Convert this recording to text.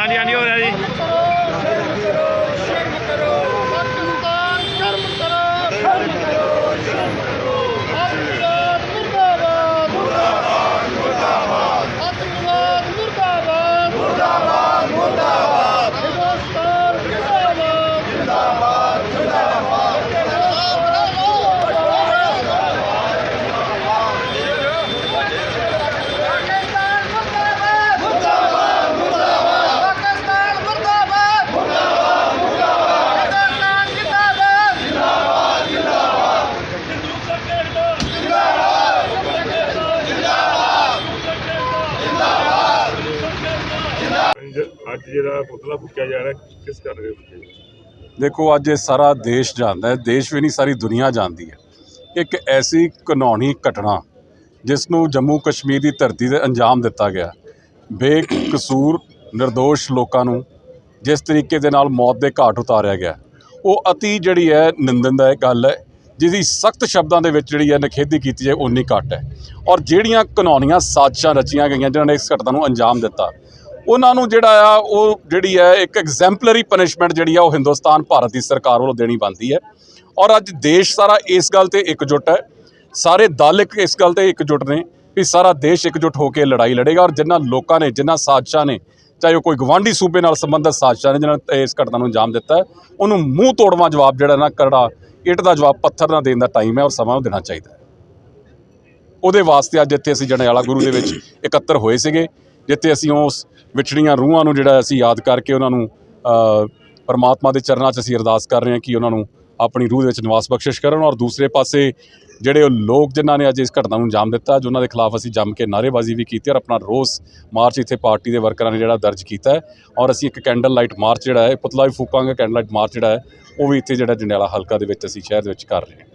ਹਾਂਜੀ ਹਾਂਜੀ ਹੋ ਰਿਹਾ ਜੀ। ਅੱਜ ਜਿਹੜਾ ਪੁਤਲਾ ਫੁੱਕਿਆ ਜਾ ਰਿਹਾ, ਕਿਸ ਕਰ ਰਹੇ ਹੋ ਦੇਖੋ, ਅੱਜ ਇਹ ਸਾਰਾ ਦੇਸ਼ ਜਾਣਦਾ ਹੈ। ਦੇਸ਼ ਵੀ ਨਹੀਂ, ਸਾਰੀ ਦੁਨੀਆ ਜਾਣਦੀ ਹੈ ਇੱਕ ਐਸੀ ਘਿਨੌਣੀ ਘਟਨਾ ਜਿਸ ਨੂੰ ਜੰਮੂ ਕਸ਼ਮੀਰ ਦੀ ਧਰਤੀ ਤੇ ਅੰਜਾਮ ਦਿੱਤਾ ਗਿਆ ਬੇਕਸੂਰ નિર્ਦੋਸ਼ ਲੋਕਾਂ ਨੂੰ ਜਿਸ ਤਰੀਕੇ ਦੇ ਨਾਲ ਮੌਤ ਦੇ ਘਾਟ ਉਤਾਰਿਆ ਗਿਆ ਉਹ ਅਤੀ ਜਿਹੜੀ ਹੈ ਨਿੰਦਨਦਾਇਕ ਗੱਲ ਹੈ, ਜਿਹਦੀ ਸਖਤ ਸ਼ਬਦਾਂ ਦੇ ਵਿੱਚ ਜਿਹੜੀ ਹੈ, ਨਿਖੇਧੀ ਕੀਤੀ ਜਾਏ ਉਨੀ ਘੱਟ ਹੈ। ਔਰ ਜਿਹੜੀਆਂ ਘਿਨੌਣੀਆਂ ਸਾਜ਼ਿਸ਼ਾਂ ਰਚੀਆਂ ਗਈਆਂ, ਜਿਨ੍ਹਾਂ ਨੇ ਇਸ ਘਟਨਾ ਨੂੰ ਅੰਜਾਮ ਦਿੱਤਾ ਉਹਨਾਂ ਨੂੰ ਜਿਹੜਾ ਆ ਉਹ ਜਿਹੜੀ ਹੈ ਇੱਕ ਐਗਜ਼ੈਂਪਲਰੀ ਪਨਿਸ਼ਮੈਂਟ ਜਿਹੜੀ ਆ ਉਹ ਹਿੰਦੁਸਤਾਨ ਭਾਰਤ ਦੀ ਸਰਕਾਰ ਵੱਲੋਂ ਦੇਣੀ ਬਣਦੀ ਹੈ। ਔਰ ਅੱਜ ਦੇਸ਼ ਸਾਰਾ ਇਸ ਗੱਲ ਤੇ ਇਕਜੁੱਟ ਹੈ। ਸਾਰੇ ਦਲ ਇੱਕ ਇਸ ਗੱਲ ਤੇ ਇਕਜੁੱਟ ਨੇ ਵੀ ਸਾਰਾ ਦੇਸ਼ ਇਕਜੁੱਟ ਹੋ ਕੇ ਲੜਾਈ ਲੜੇਗਾ ਔਰ ਜਿਨ੍ਹਾਂ ਲੋਕਾਂ ਨੇ ਜਿਨ੍ਹਾਂ ਸਾਜ਼ਿਸ਼ਾਂ ਨੇ ਚਾਹੇ ਉਹ ਕੋਈ ਗਵਾਂਢੀ ਸੂਬੇ ਨਾਲ ਸੰਬੰਧਿਤ ਸਾਜ਼ਿਸ਼ਾਂ ਨੇ ਜਿਨ੍ਹਾਂ ਇਸ ਘਟਨਾ ਨੂੰ ਅੰਜਾਮ ਦਿੱਤਾ ਹੈ, ਉਹਨੂੰ ਮੂੰਹ ਤੋੜਵਾਂ ਜਵਾਬ ਜਿਹੜਾ ਨਾ ਕਰੜਾ ਇੱਟ ਦਾ ਜਵਾਬ ਪੱਥਰ ਨਾਲ ਦੇਣ ਦਾ ਟਾਈਮ ਹੈ ਔਰ ਸਮਾਂ ਉਹ ਦੇਣਾ ਚਾਹੀਦਾ ਹੈ। ਉਹਦੇ ਵਾਸਤੇ ਅੱਜ ਇੱਥੇ ਅਸੀਂ ਜੰਡਿਆਲਾ ਗੁਰੂ ਦੇ ਵਿੱਚ ਇਕੱਤਰ ਹੋਏ ਸੀਗੇ। ਜਿੱਥੇ ਅਸੀਂ ਉਸ ਵਿਛੜੀਆਂ ਰੂਹਾਂ ਨੂੰ ਜਿਹੜਾ ਅਸੀਂ ਯਾਦ ਕਰਕੇ ਉਹਨਾਂ ਨੂੰ ਪਰਮਾਤਮਾ ਦੇ ਚਰਨਾਂ 'ਚ ਅਸੀਂ ਅਰਦਾਸ ਕਰ ਰਹੇ ਹਾਂ ਕਿ ਉਹਨਾਂ ਨੂੰ ਆਪਣੀ ਰੂਹ ਦੇ ਵਿੱਚ ਨਿਵਾਸ ਬਖਸ਼ਿਸ਼ ਕਰਨ ਔਰ ਦੂਸਰੇ ਪਾਸੇ ਜਿਹੜੇ ਉਹ ਲੋਕ ਜਿਨ੍ਹਾਂ ਨੇ ਅੱਜ ਇਸ ਘਟਨਾ ਨੂੰ ਅੰਜਾਮ ਦਿੱਤਾ, ਅੱਜ ਉਹਨਾਂ ਦੇ ਖਿਲਾਫ ਅਸੀਂ ਜੰਮ ਕੇ ਨਾਅਰੇਬਾਜ਼ੀ ਵੀ ਕੀਤੀ ਔਰ ਆਪਣਾ ਰੋਸ ਮਾਰਚ ਇੱਥੇ ਪਾਰਟੀ ਦੇ ਵਰਕਰਾਂ ਨੇ ਜਿਹੜਾ ਦਰਜ ਕੀਤਾ ਹੈ ਔਰ ਅਸੀਂ ਇੱਕ ਕੈਂਡਲ ਲਾਈਟ ਮਾਰਚ ਜਿਹੜਾ ਹੈ, ਪੁਤਲਾ ਵੀ ਫੂਕਾਂਗੇ, ਕੈਂਡਲ ਲਾਈਟ ਮਾਰਚ ਜਿਹੜਾ ਹੈ, ਉਹ ਵੀ ਇੱਥੇ ਜਿਹੜਾ ਜੰਡਿਆਲਾ ਹਲਕਾ ਦੇ ਵਿੱਚ ਅਸੀਂ ਸ਼ਹਿਰ ਦੇ ਵਿੱਚ ਕਰ ਰਹੇ ਹਾਂ।